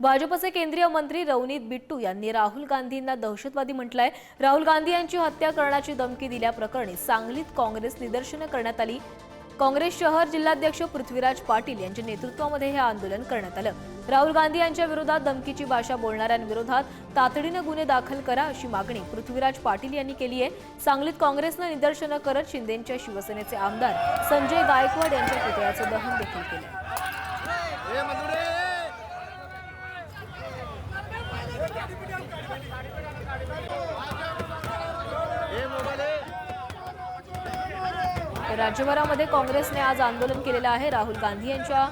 भाजपचे केंद्रीय मंत्री रवनीत बिट्टू यांनी राहुल गांधींना दहशतवादी म्हटलंय. राहुल गांधी यांची हत्या करण्याची धमकी दिल्याप्रकरणी सांगलीत काँग्रेस निदर्शनं करण्यात आली. काँग्रेस शहर जिल्हाध्यक्ष पृथ्वीराज पाटील यांच्या नेतृत्वामध्ये हे आंदोलन करण्यात आलं. राहुल गांधी यांच्या विरोधात धमकीची भाषा बोलणाऱ्यांविरोधात तातडीनं गुन्हे दाखल करा अशी मागणी पृथ्वीराज पाटील यांनी केली आहे. सांगलीत काँग्रेसनं निदर्शनं करत शिंदेच्या शिवसेनेचे आमदार संजय गायकवाड यांच्या पुतळ्याचं दहन देखील केलं राज्यभरामध्ये काँग्रेसने आज आंदोलन केलेलं आहे. राहुल गांधी यांच्या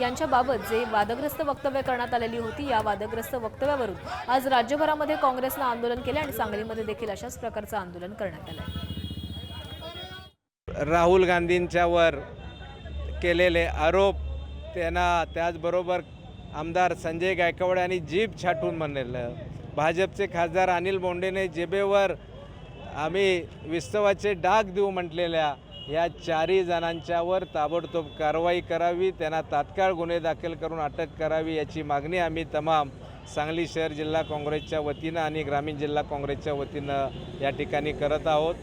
यांच्याबाबत जे वादग्रस्त वक्तव्य करण्यात आलेली होती या वादग्रस्त वक्तव्यावरून आज राज्यभरामध्ये काँग्रेसनं आंदोलन केलं आणि सांगलीमध्ये देखील अशाच प्रकारचं आंदोलन करण्यात आलं राहुल गांधींच्यावर केलेले आरोप त्यांना त्याचबरोबर आमदार संजय गायकवाड यांनी जीभ छाटून म्हणलेलं. भाजपचे खासदार अनिल बोंडेने जेबेवर आम्ही विस्तवाचे डाग देऊ म्हटलेल्या या चारही जणांच्यावर ताबडतोब कारवाई करावी त्यांना तात्काळ गुन्हे दाखल करून अटक करावी याची मागणी आम्ही तमाम सांगली शहर जिल्हा काँग्रेसच्या वतीनं आणि ग्रामीण जिल्हा काँग्रेसच्या वतीनं या ठिकाणी करत आहोत.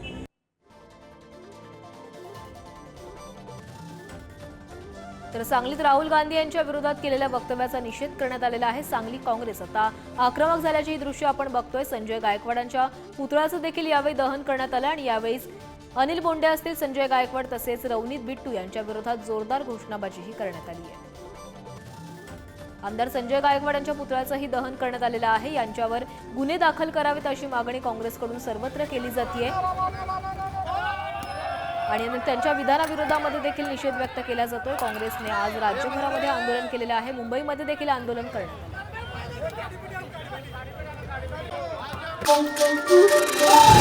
तर सांगलीत राहुल गांधी यांच्या विरोधात केलेल्या वक्तव्याचा निषेध करण्यात आलेला आहे सांगली काँग्रेस. आता आक्रमक झाल्याची ही दृश्य आपण बघतोय. संजय गायकवाडांच्या पुतळ्याचं देखील यावेळी दहन करण्यात आलं आणि यावेळी अनिल बोंडे असतील संजय गायकवाड तसेच रवनीत बिट्टू यांच्या विरोधात जोरदार घोषणाबाजीही करण्यात आली आहे. आमदार संजय गायकवाड यांच्या पुतळ्याचंही दहन करण्यात आलेलं आहे. यांच्यावर गुन्हे दाखल करावेत अशी मागणी काँग्रेसकडून सर्वत्र केली जाते आणि त्यांच्या विधानाविरोधामध्ये देखील निषेध व्यक्त केला जातोय. काँग्रेसने आज राज्यभरामध्ये आंदोलन केलेलं आहे. मुंबईमध्ये देखील आंदोलन करण्यात आलं.